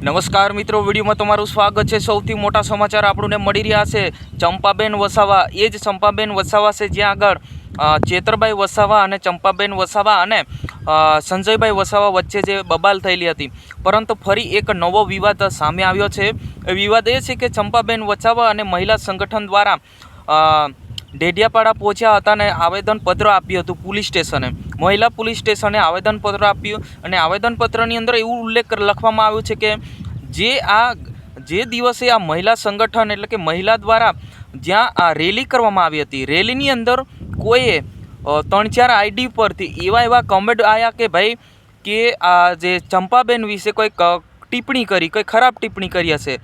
નમસ્કાર મિત્રો, વિડીયોમાં તમારું સ્વાગત છે. સૌથી મોટા સમાચાર આપણને મળી રહ્યા છે. ચંપાબેન વસાવા, એ જ ચંપાબેન વસાવા છે, જ્યાં આગળ ચેતરભાઈ વસાવા અને ચંપાબેન વસાવા અને સંજયભાઈ વસાવા વચ્ચે જે બબાલ થયેલી હતી. પરંતુ ફરી એક નવો વિવાદ સામે આવ્યો છે. વિવાદ એ છે કે ચંપાબેન વસાવા અને મહિલા સંગઠન દ્વારા ડેડિયાપાડા પહોંચ્યા હતા અને આવેદનપત્ર આપ્યું હતું પોલીસ સ્ટેશને. મહિલા પોલીસ સ્ટેશને આવેદનપત્ર આપ્યું અને આવેદનપત્રની અંદર એવું ઉલ્લેખ લખવામાં આવ્યું છે કે જે આ, જે દિવસે આ મહિલા સંગઠન એટલે કે મહિલા દ્વારા જ્યાં આ રેલી કરવામાં આવી હતી, રેલીની અંદર કોઈએ ત્રણ ચાર આઈડી પરથી એવા એવા કમેન્ટ આવ્યા કે ભાઈ કે આ જે ચંપાબેન વિશે કોઈ ટિપ્પણી કરી, કોઈ ખરાબ ટિપ્પણી કરી હશે.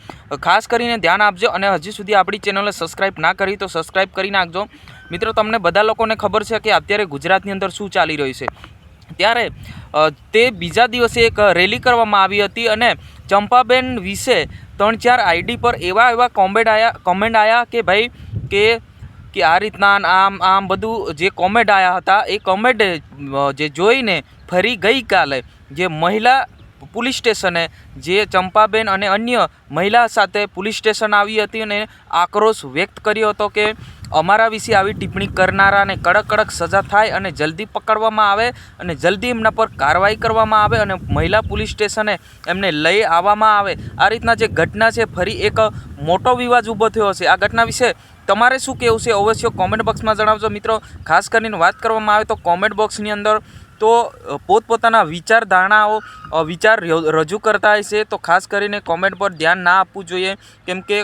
ખાસ કરીને ધ્યાન આપજો અને હજી સુધી આપણી ચેનલને સબસ્ક્રાઈબ ના કરી તો સબસ્ક્રાઈબ કરી નાખજો. મિત્રો, તમને બધા લોકોને ખબર છે કે અત્યારે ગુજરાતની અંદર શું ચાલી રહ્યું છે. ત્યારે તે બીજા દિવસે એક રેલી કરવામાં આવી હતી અને ચંપાબેન વિશે ત્રણ ચાર આઈડી પર એવા એવા કોમેન્ટ આવ્યા કોમેન્ટ આવ્યા કે ભાઈ, કે કે આ રીતના આમ આમ બધું જે કોમેન્ટ આવ્યા હતા, એ કોમેન્ટ જે જોઈને ફરી ગઈકાલે જે મહિલા પોલીસ સ્ટેશને જે ચંપાબેન અને અન્ય મહિલા સાથે પોલીસ સ્ટેશન આવી હતી અને આક્રોશ વ્યક્ત કર્યો હતો કે અમારા વિશે આવી ટિપ્પણી કરનારાને કડક કડક સજા થાય અને જલ્દી પકડવામાં આવે અને જલ્દી એમના પર કાર્યવાહી કરવામાં આવે અને મહિલા પોલીસ સ્ટેશને એમને લઈ આવવામાં આવે. આ રીતના જે ઘટના છે, ફરી એક મોટો વિવાદ ઊભો થયો છે આ ઘટના વિશે તમારે શું કહેવું છે? અવશ્ય કોમેન્ટ બોક્સમાં જણાવજો. મિત્રો, ખાસ કરીને વાત કરવામાં આવે તો કોમેન્ટ બોક્સની અંદર તો પોતપોતાના વિચાર ધારણાઓ વિચાર રજૂ કરતા હોય છે, તો ખાસ કરીને કોમેન્ટ પર ધ્યાન ના આપવું જોઈએ. કેમ કે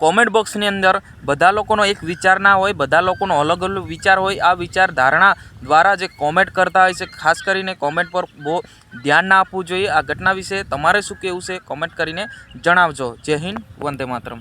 કોમેન્ટ બોક્સની અંદર બધા લોકોનો એક વિચાર ના હોય, બધા લોકોનો અલગ અલગ વિચાર હોય. આ વિચાર ધારણા દ્વારા જે કોમેન્ટ કરતા હોય છે, ખાસ કરીને કોમેન્ટ પર બહુ ધ્યાન ના આપવું જોઈએ આ ઘટના વિશે. તમારે શું કહેવું છે? કોમેન્ટ કરીને જણાવજો. જય હિન્દ, વંદે માતરમ.